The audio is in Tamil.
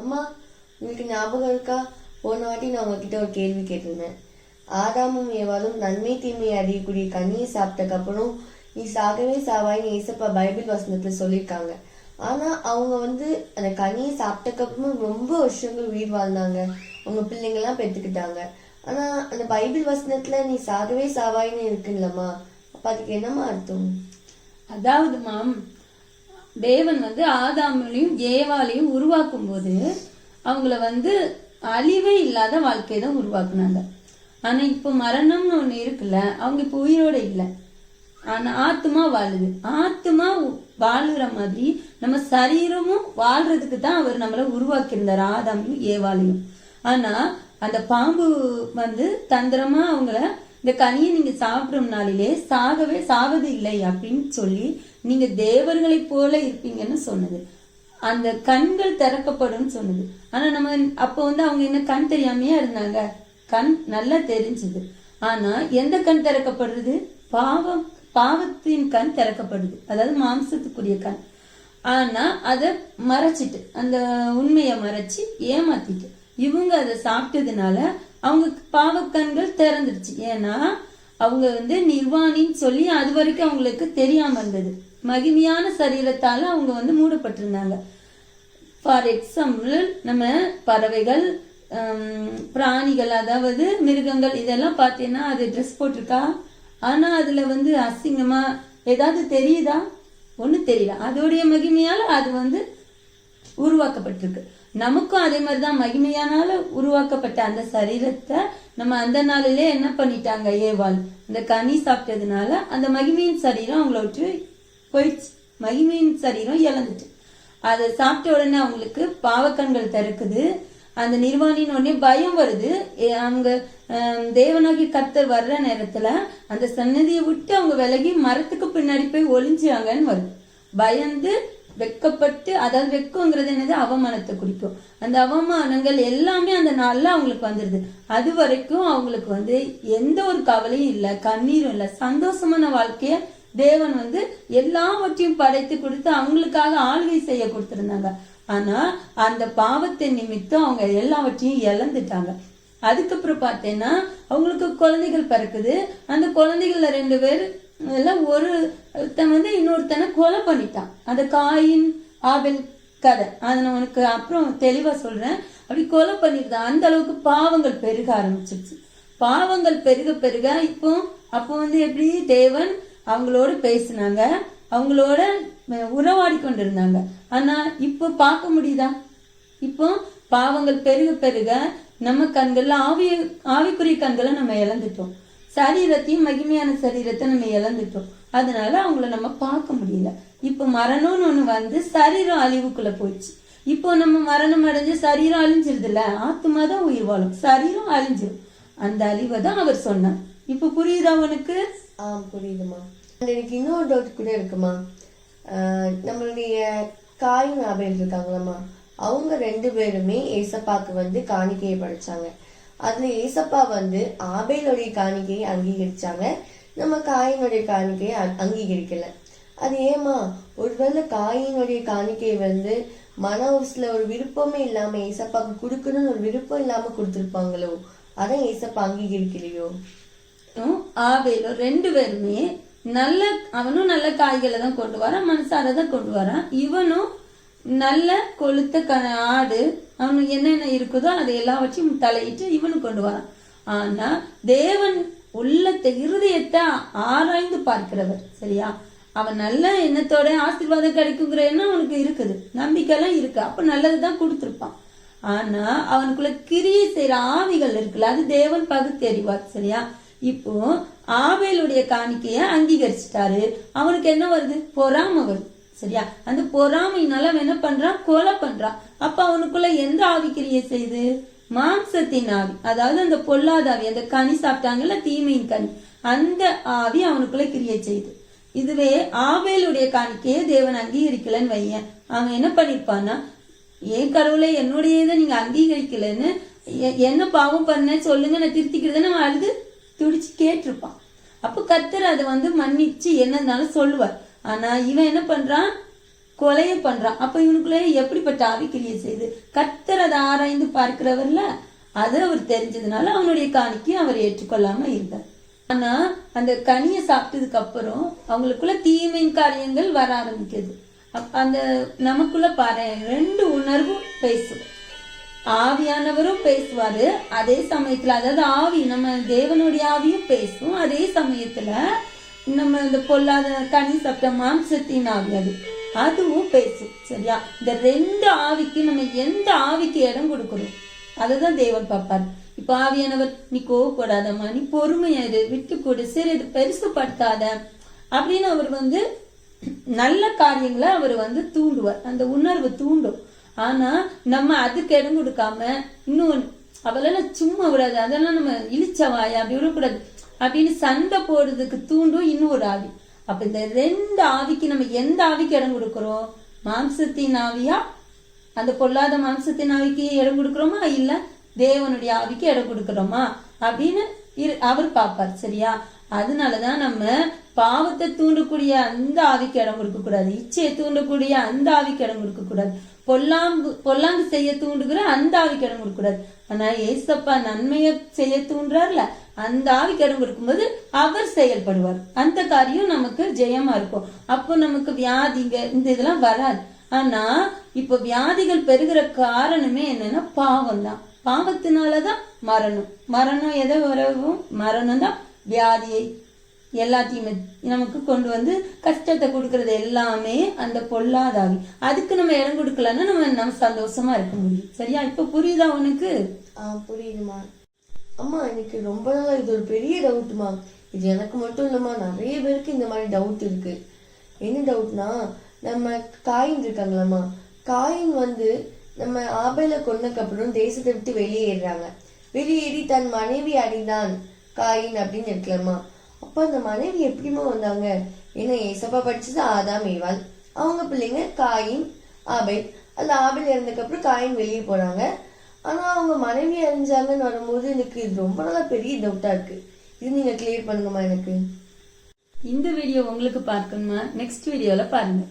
அம்மா உங்களுக்கு ஞாபகம் இருக்கா? போன வாட்டி நான் உங்ககிட்ட ஒரு கேள்வி கேட்டிருந்தேன். ஆதாமும் ஏவாலும் நன்மை தீமை அறியக்கூடிய கனியை சாப்பிட்டக்கு அப்புறம் நீ சாகவே சாவாயின்னு ஏசப்பா பைபிள் வசனத்தில் சொல்லியிருக்காங்க. ஆனால் அவங்க வந்து அந்த கனியை சாப்பிட்டக்கப்புறமும் ரொம்ப வருஷங்கள் உயிர் வாழ்ந்தாங்க. அவங்க பிள்ளைங்கள்லாம் பெற்றுக்கிட்டாங்க ஆனால் அந்த பைபிள் வசனத்தில் நீ சாகவே சாவாயின்னு இருக்குல்லம்மா. அப்போ அதுக்கு என்னம்மா அர்த்தம்? அதாவது மாம் தேவன் வந்து ஆதாமையும் ஏவாலையும் உருவாக்கும் போது அவங்கள வந்து அழிவே இல்லாத வாழ்க்கையை தான் உருவாக்குனாங்க. ஆனா இப்போ மரணம்னு ஒண்ணு இருக்குல்ல அவங்க இப்போ உயிரோட இல்லை. ஆனா ஆத்மா வாழுது. ஆத்மா வாழ்கிற மாதிரி நம்ம சரீரமும் வாழ்றதுக்கு தான் அவர் நம்மள உருவாக்கியிருந்தார் ஆதாமையும் ஏவாலையும் ஆனா அந்த பாம்பு வந்து தந்திரமா அவங்கள இந்த கனியை நீங்க சாப்பிடும் நாளிலே சாகவே சாவது இல்லை அப்படின்னு சொல்லி நீங்க தேவர்களைப் போல இருப்பீங்கன்னு சொன்னது. அந்த கண்கள் திறக்கப்படும் சொன்னது. ஆனா நம்ம அப்போ வந்து அவங்க என்ன கண் தெரியாமையா இருந்தாங்க? கண் நல்லா தெரிஞ்சது. ஆனா எந்த கண் திறக்கப்படுறது? பாவம் பாவத்தின் கண் திறக்கப்படுது. அதாவது மாம்சத்துக்குரிய கண். ஆனா அதை மறைச்சிட்டு அந்த உண்மையை மறைச்சு ஏமாத்திட்டு இவங்க அதை சாப்பிட்டதுனால அவங்க பாவக்கண்கள் திறந்துருச்சு. ஏன்னா அவங்க வந்து நிர்வாணின்னு சொல்லி அது வரைக்கும் அவங்களுக்கு தெரியாம இருந்தது. மகிமையான சரீரத்தால் அவங்க வந்து மூடப்பட்டிருந்தாங்க. ஃபார் எக்ஸாம்பிள் நம்ம பறவைகள் பிராணிகள் அதாவது மிருகங்கள் இதெல்லாம் பார்த்தீங்கன்னா அது ட்ரெஸ் போட்டிருக்கா? ஆனால் அதில் வந்து அசிங்கமாக ஏதாவது தெரியுதா? ஒன்றும் தெரியல. அதோடைய மகிமையால் அது வந்து உருவாக்கப்பட்டிருக்கு. நமக்கும் அதே மாதிரி தான் மகிமையானால உருவாக்கப்பட்ட அந்த சரீரத்தை நம்ம அந்த நாளிலே என்ன பண்ணிட்டாங்க ஏவாள்? இந்த கனி சாப்பிட்டதுனால அந்த மகிமையின் சரீரம் அவங்கள விட்டு போயிடுச்சு. மகிமையின் சரீரம் இழந்துட்டு. அதை சாப்பிட்ட உடனே அவங்களுக்கு பாவக்கண்கள் திறக்குது அந்த நிர்வாணின்னு உடனே பயம் வருது. அவங்க தேவனாகி கத்தர் வர்ற நேரத்துல அந்த சன்னதியை விட்டு அவங்க விலகி மரத்துக்கு பின்னாடி போய் ஒளிஞ்சாங்கன்னு வருது. பயந்து வெக்கப்பட்டு அதாவது வெக்கங்கிறது என்னது? அவமானத்தை குறிக்கும். அந்த அவமானங்கள் எல்லாமே அந்த நாள்ல அவங்களுக்கு வந்துடுது அது வரைக்கும் அவங்களுக்கு வந்து எந்த ஒரு கவலையும் இல்லை கண்ணீரும் இல்லை சந்தோஷமான வாழ்க்கையை தேவன் வந்து எல்லாவற்றையும் படைத்து கொடுத்து அவங்களுக்காக ஆளுகை செய்ய கொடுத்துருந்தாங்க. ஆனா அந்த பாவத்தின் நிமித்தம் அவங்க எல்லாவற்றையும் இழந்துட்டாங்க. அதுக்கப்புறம் பார்த்தேன்னா அவங்களுக்கு குழந்தைகள் பிறக்குது. அந்த குழந்தைகள்ல ரெண்டு பேர் எல்லாம் ஒரு ஒருத்தன் வந்து இன்னொருத்தனை கொலை பண்ணிட்டான். அந்த காயின் ஆபெல் கதை. அதை நான் உனக்கு அப்புறம் தெளிவாக சொல்கிறேன் அப்படி கொலை பண்ணிருந்தான் அந்த அளவுக்கு பாவங்கள் பெருக ஆரம்பிச்சிருச்சு. பாவங்கள் பெருக பெருக இப்போ அப்போ வந்து எப்படி தேவன் அவங்களோட பேசினாங்க. அவங்களோட உறவாடி கொண்டிருந்தாங்க ஆனால் இப்போ பார்க்க முடியுதா? இப்போ பாவங்கள் பெருக பெருக நம்ம கண்களில் ஆவி ஆவிக்குரிய கண்களை நம்ம இழந்துட்டோம். சரீரத்தையும் மகிமையான சரீரத்தை நம்ம இழந்துட்டோம். அதனால அவங்கள நம்ம பார்க்க முடியல. இப்போ மரணம்னு ஒன்று வந்து சரீரம் அழிவுக்குள்ள போயிடுச்சு. இப்போ நம்ம மரணம் அடைஞ்சு சரீரம் அழிஞ்சிருதுல்ல? ஆத்மா தான் உயிர் வாழும். சரீரம் அழிஞ்சிடும் அந்த அழிவை தான் அவர் சொன்னார். இப்போ புரியுதா உனக்கு? ஆ புரியுதுமா And எனக்கு இன்னொரு டவுட் கூட இருக்குமா நம்மளுடைய காயின் ஆபேல் இருக்காங்களாம்மா. அவங்க ரெண்டு பேருமே ஏசப்பாக்கு வந்து காணிக்கையை படைச்சாங்க. அதுல ஏசப்பா வந்து ஆபேலுடைய காணிக்கையை அங்கீகரிச்சாங்க. நம்ம காயினுடைய காணிக்கையை அங்கீகரிக்கல. அது ஏமா ஒருவேளை காயினுடைய காணிக்கையை வந்து மன ஒரு விருப்பமே இல்லாம ஏசப்பாக்கு கொடுக்கணும்னு ஒரு விருப்பம் இல்லாம கொடுத்துருப்பாங்களோ? அதான் ஏசப்பா அங்கீகரிக்கலையோ? ம், ஆவேலும் ரெண்டு பேருமே நல்ல அவனும் நல்ல காய்களை தான் கொண்டு வரான் மனசார தான் கொண்டு வரான். இவனும் நல்ல கொளுத்த க ஆடு அவனுக்கு என்னென்ன இருக்குதோ அதை எல்லாவற்றையும் தலையிட்டு இவனும் கொண்டு வரான். ஆனா தேவன் உள்ளத்தை இருதயத்தை ஆராய்ந்து பார்க்கிறவர் சரியா? அவன் நல்ல எண்ணத்தோட ஆசீர்வாதம் கிடைக்குங்கிற எண்ணம் அவனுக்கு இருக்குது. நம்பிக்கைலாம் இருக்கு. அப்ப நல்லதுதான் கொடுத்துருப்பான். ஆனா அவனுக்குள்ள கிரியை செய்யற ஆவிகள் இருக்குல்ல அது தேவன் பகுத்தறிவார் சரியா? இப்போ ஆவேலுடைய காணிக்கைய அங்கீகரிச்சிட்டாரு. அவனுக்கு என்ன வருது? பொறாம வருது. சரியா? அந்த பொறாமையினால அவன் என்ன பண்றான்? கொலை பண்றான். அப்ப அவனுக்குள்ள எந்த ஆவி கிரியை செய்யுது மாம்சத்தின் ஆவி. அதாவது அந்த பொல்லாத ஆவி. அந்த கனி சாப்பிட்டாங்கல்ல? தீமையின் கனி. அந்த ஆவி அவனுக்குள்ள கிரியை செய்யுது இதுவே ஆவேலுடைய காணிக்கையை தேவன் அங்கீகரிக்கலன்னு வையேன். அவன் என்ன பண்ணிருப்பான்னா ஏன் கடவுளை என்னுடைய இதை நீங்க அங்கீகரிக்கலன்னு? என்ன பாவம் பண்ண சொல்லுங்க. நான் திருத்திக்கிறதுன்னு அவன் அழுது துடிச்சு கேட்டிருப்பான். அப்போ கத்தர் அதை வந்து மன்னிச்சு என்னன்னாலும் சொல்லுவார். ஆனா இவன் என்ன பண்றான்? கொலையை பண்றான். அப்ப இவனுக்குள்ள எப்படிப்பட்ட ஆவிக்கிரியை செய்து கத்தர் அதை ஆராய்ந்து பார்க்கிறவர்ல அது அவர் தெரிஞ்சதுனால அவனுடைய காணிக்கு அவர் ஏற்றுக்கொள்ளாம இருந்தார். ஆனா அந்த கனியை சாப்பிட்டதுக்கு அப்புறம் அவங்களுக்குள்ள தீமையின் காரியங்கள் வர ஆரம்பிக்குது. அந்த நமக்குள்ள பாரு ரெண்டு உணர்வும் பேசும். ஆவியானவரும் பேசுவாரு. அதே சமயத்துல அதாவது ஆவி நம்ம தேவனுடைய ஆவியும் பேசும். அதே சமயத்துல நம்ம இந்த பொல்லாத தனி சாப்பிட்ட மாம்சத்தின் ஆவி அது. அதுவும் பேசும் சரியா? இந்த ரெண்டு ஆவிக்கு நம்ம எந்த ஆவிக்கு இடம் கொடுக்கணும்? அதுதான் தேவன் பார்ப்பார். இப்ப ஆவியானவர் நீ கோவப்படாதம்மா நீ பொறுமையா இரு விட்டு கொடு சரி இது பெருசுப்படுத்தாத. அப்படின்னு அவர் வந்து நல்ல காரியங்களை அவர் வந்து தூண்டுவார். அந்த உணர்வு தூண்டும். ஆனா நம்ம அதுக்கு இடம் கொடுக்காம இன்னும் அவளெல்லாம் சும்மா விடாது. அதெல்லாம் நம்ம இழிச்சவாயா அப்படி விடக்கூடாது. அப்படின்னு சண்டை போடுறதுக்கு தூண்டும் இன்னும் ஒரு ஆவி. அப்ப இந்த ரெண்டு ஆவிக்கு நம்ம எந்த ஆவிக்கு இடம் கொடுக்கிறோம்? மாம்சத்தின் ஆவியா? அந்த பொல்லாத மாம்சத்தின் ஆவிக்கு இடம் கொடுக்குறோமா? இல்ல தேவனுடைய ஆவிக்கு இடம் கொடுக்குறோமா? அப்படின்னு இரு- அவர் பார்ப்பார் சரியா? அதனாலதான் நம்ம பாவத்தை தூண்டக்கூடிய அந்த ஆவிக்கு இடம் கொடுக்க கூடாது இச்சையை தூண்டக்கூடிய அந்த ஆவிக்கு இடம் கொடுக்க கூடாது பொல்லாங்கு பொல்லாங்கு செய்ய தூண்டுகிற அந்த ஆவிக்கு இடம் கொடுக்க கூடாது ஆனா ஏசப்பா நன்மையை செய்ய தூண்டுறாருல அந்த ஆவிக்கு இடம் கொடுக்கும்போது அவர் செயல்படுவார். அந்த காரியம் நமக்கு ஜெயமா இருக்கும். அப்போ நமக்கு வியாதிங்க இந்த இதெல்லாம் வராது. ஆனா இப்ப வியாதிகள் பெருகிற காரணமே என்னன்னா பாவம் தான் பாவத்தினாலதான் மரணம். மரணம் எதை வரவும்? மரணம் தான் வியாதியை எல்லாத்தையுமே நமக்கு கொண்டு வந்து கஷ்டத்தை கொடுக்கறது எல்லாமே அந்த பொல்லாதாவி. அதுக்கு நம்ம இடம் கொடுக்கலன்னா நம்ம நம்ம சந்தோஷமா இருக்க முடியும். சரியா? இப்ப புரியுதா உனக்கு? ஆ புரியுதுமா. அம்மா எனக்கு ரொம்ப நாளா இது ஒரு பெரிய டவுட்மா இது எனக்கு மட்டும் இல்லம்மா நிறைய பேருக்கு இந்த மாதிரி டவுட் இருக்கு. என்ன டவுட்னா நம்ம காயின் இருக்காங்களாம்மா. காயின் வந்து நம்ம ஆபேல கொன்னதுக்கு அப்புறம் தேசத்தை விட்டு வெளியேறாங்க வெளியேறி தன் மனைவி அடிதான் காயின் அப்படின்னு இருக்கலாமா அப்ப அந்த மனைவி எப்படிமா வந்தாங்க? ஏன்னா ஏசப்பா படிச்சது ஆதாம் ஏவாள். அவங்க பிள்ளைங்க காயின் ஆபேல். அந்த ஆபேல் இறந்ததுக்கப்புறம் காயின் வெளியே போறாங்க ஆனா அவங்க மனைவி அறிஞ்சாங்கன்னு வரும்போது எனக்கு இது ரொம்ப நாளாக பெரிய டவுட்டா இருக்கு. இது நீங்க கிளியர் பண்ணுங்கம்மா எனக்கு. இந்த வீடியோ உங்களுக்கு பார்க்கணுமா? நெக்ஸ்ட் வீடியோல பாருங்க.